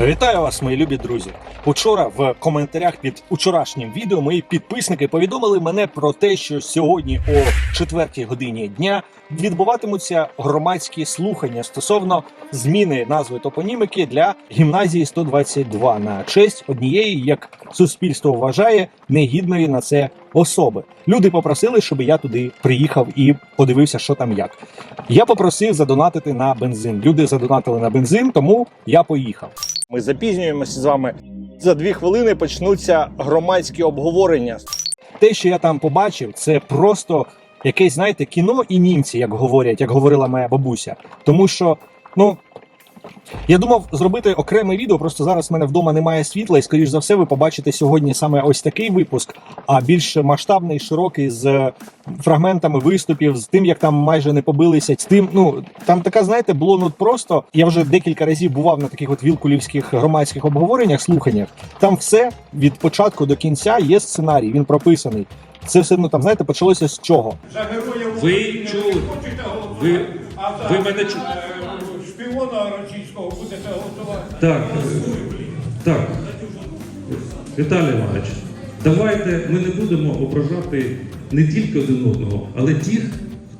Вітаю вас, мої любі друзі. Учора в коментарях під вчорашнім відео мої підписники повідомили мене про те, що сьогодні о 4 годині дня відбуватимуться громадські слухання стосовно зміни назви топонімики для гімназії 122 на честь однієї, як суспільство вважає, негідної на це особи. Люди попросили, щоб я туди приїхав і подивився, що там як. Я попросив задонатити на бензин. Люди задонатили на бензин, тому я поїхав. Ми запізнюємося з вами. За дві хвилини почнуться громадські обговорення. Те, що я там побачив, це просто якесь, знаєте, кіно і німці, як говорять, як говорила моя бабуся. Тому що, ну. Я думав зробити окреме відео, просто зараз в мене вдома немає світла, і скоріш за все, ви побачите сьогодні саме ось такий випуск, а більш масштабний, широкий з фрагментами виступів, з тим, як там майже не побилися. З тим, ну там така, знаєте, було ну просто. Я вже декілька разів бував на таких от вілкулівських громадських обговореннях, слуханнях. Там все від початку до кінця є сценарій, він прописаний. Це все ну там знаєте, почалося з чого? Ви чули? Ви- ви мене чу- шпіона російського будете голосувати? Так, так. Віталій Іванович, давайте ми не будемо ображати не тільки один одного, але тих,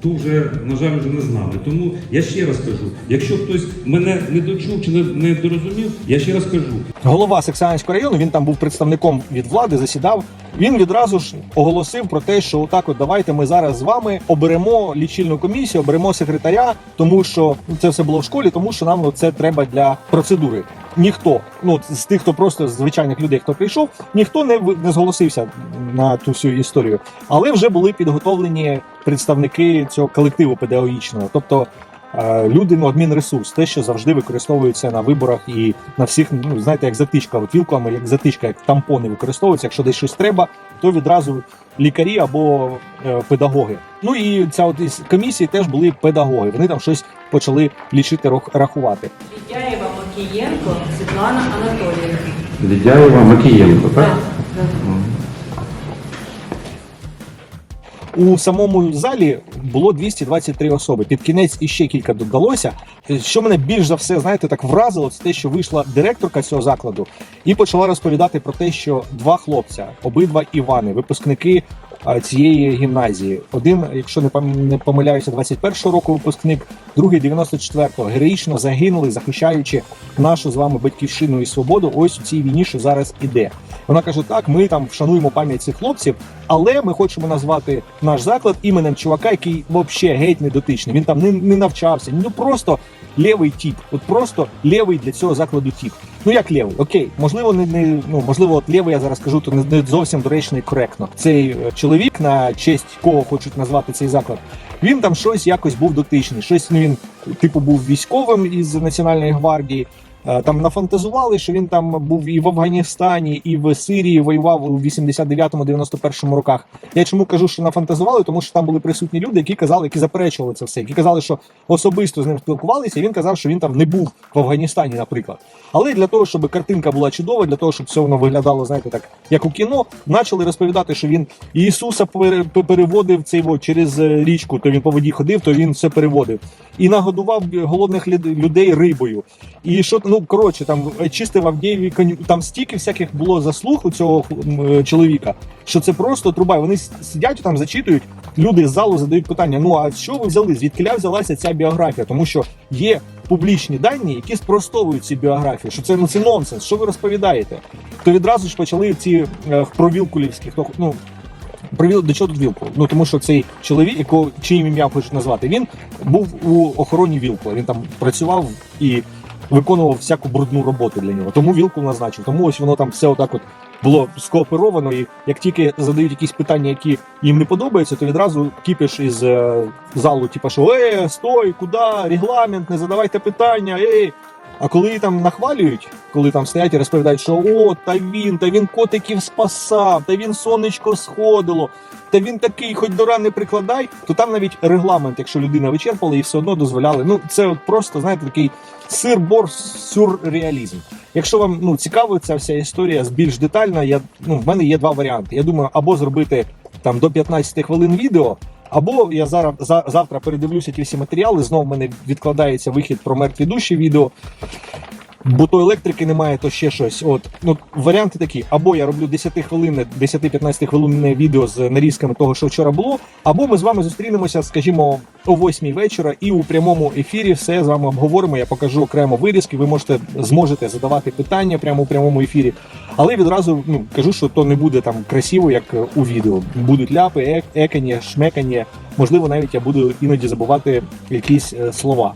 хто вже, на жаль, вже не з нами. Тому я ще раз кажу: якщо хтось мене не дочув чи не, не дорозумів, я ще раз кажу. голова Саксанського району, він там був представником від влади, засідав. Він відразу ж оголосив про те, що отак, от давайте ми зараз з вами оберемо лічильну комісію, оберемо секретаря, тому що це все було в школі, тому що нам це треба для процедури. Ніхто, ну з тих, хто просто звичайних людей, хто прийшов, ніхто не не зголосився на ту всю історію, але вже були підготовлені представники цього колективу педагогічного, тобто. е, Люди, ну, адмінресурс, те, що завжди використовується на виборах і на всіх, ну знаєте, як затичка, от вілками, як затичка, як тампони використовуються. Якщо десь щось треба, то відразу лікарі або е, педагоги. Ну і ця от із комісії теж були педагоги. Вони там щось почали лічити рах- рахувати. Відяєва Макієнко Світлана Анатоліївна. Лідяєва Макієнко, так? Так, У самому залі було 223 особи. Під кінець іще кілька додалося. Що мене більш за все, знаєте, так вразило, це те, що вийшла директорка цього закладу і почала розповідати про те, що два хлопця, обидва Івани, випускники цієї гімназії. Один, якщо не помиляюся, 21-го року випускник, другий 94-го, героїчно загинули, захищаючи нашу з вами батьківщину і свободу. Ось у цій війні, що зараз іде. Вона каже: так, ми там вшануємо пам'ять цих хлопців, але ми хочемо назвати наш заклад іменем чувака, який взагалі геть не дотичний. Він там не, не навчався. Ну просто лівий тіп. От просто лівий для цього закладу тіп. Ну як лівий? Окей, можливо, не, не ну можливо, от лівий я зараз кажу, то не, не зовсім доречно і коректно. Цей е, чоловік, на честь кого хочуть назвати цей заклад. Він там щось якось був дотичний. Щось ну, він типу був військовим із національної гвардії. Е, Там нафантазували, що він там був і в Афганістані, і в Сирії воював у 89-91 роках. Я чому кажу, що нафантазували, тому що там були присутні люди, які казали, які заперечували це все, які казали, що особисто з ним спілкувалися. і Він казав, що він там не був в Афганістані, наприклад. Але для того, щоб картинка була чудова, для того, щоб все воно виглядало, знаєте, так як у кіно, почали розповідати, що він Ісуса переводив цей во, через е, річку, то він по воді ходив, то він все переводив. І нагодував голодних людей рибою. І що ну коротше, там е, чистив Авдієві коню. Там стільки всяких було заслуг у цього е, чоловіка, що це просто труба. Вони сидять там, зачитують. Люди з залу задають питання: ну а що ви взяли? Звідки взялася ця біографія? Тому що є публічні дані, які спростовують ці біографії. Що це ну це нонсенс? Що ви розповідаєте? То відразу ж почали ці е, провілкулівські, хто ну. Привіл до чого тут вілку? Ну тому що цей чоловік, якого чиїм ім'я хочуть назвати, він був у охороні вілку. Він там працював і виконував всяку брудну роботу для нього. Тому вілку назначив. Тому ось воно там все отак от було скооперовано. І як тільки задають якісь питання, які їм не подобаються, то відразу кіпіш із е, залу, типу, що е, стой, куди, регламент, не задавайте питання, ей. А коли там нахвалюють, коли там стоять і розповідають, що о, та він, та він котиків спасав, та він сонечко сходило, та він такий, хоч до ран не прикладай, то там навіть регламент, якщо людина вичерпала, і все одно дозволяли. Ну це от просто знаєте такий сир-бор сюрреалізм. Якщо вам ну цікаво ця вся історія більш детально, я ну в мене є два варіанти. Я думаю, або зробити там до 15 хвилин відео. Або я зараз за, завтра передивлюся ті всі матеріали. Знову в мене відкладається вихід про мертві душі відео. Бо то електрики немає, то ще щось. От ну варіанти такі: або я роблю 10 хвилинне, 10-15 хвилинне відео з нарізками того, що вчора було, або ми з вами зустрінемося, скажімо, о 8 вечора, і у прямому ефірі все з вами обговоримо. Я покажу окремо вирізки. Ви можете зможете задавати питання прямо у прямому ефірі. Але відразу ну кажу, що то не буде там красиво, як е, у відео. Будуть ляпи, ек- екання, шмекання. Можливо, навіть я буду іноді забувати якісь е, слова.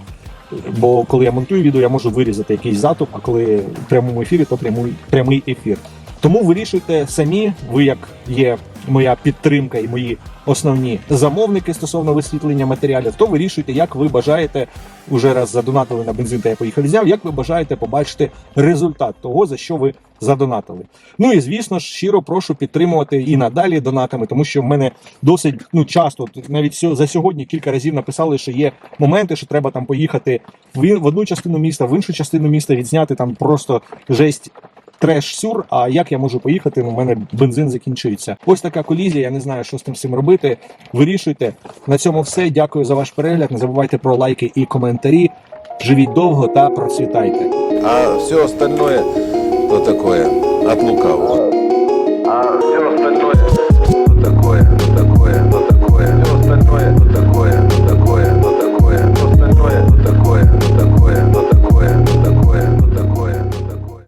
Бо коли я монтую відео, я можу вирізати якийсь затоп, а коли в прямому ефірі, то прямий, прямий ефір. Тому вирішуйте самі, ви як є моя підтримка і мої основні замовники стосовно висвітлення матеріалів, то вирішуйте, як ви бажаєте уже раз задонатили на бензин та я поїхав зняв, як ви бажаєте побачити результат того, за що ви задонатили. Ну і звісно ж, щиро прошу підтримувати і надалі донатами, тому що в мене досить ну часто, навіть за сьогодні кілька разів написали, що є моменти, що треба там поїхати в одну частину міста, в іншу частину міста, відзняти там просто жесть. Треш сюр, а як я можу поїхати? У мене бензин закінчується. Ось така колізія. Я не знаю, що з тим всім робити. Вирішуйте. На цьому все. Дякую за ваш перегляд. Не забувайте про лайки і коментарі. Живіть довго та процвітайте. А все остальное, то такое, от лукавого.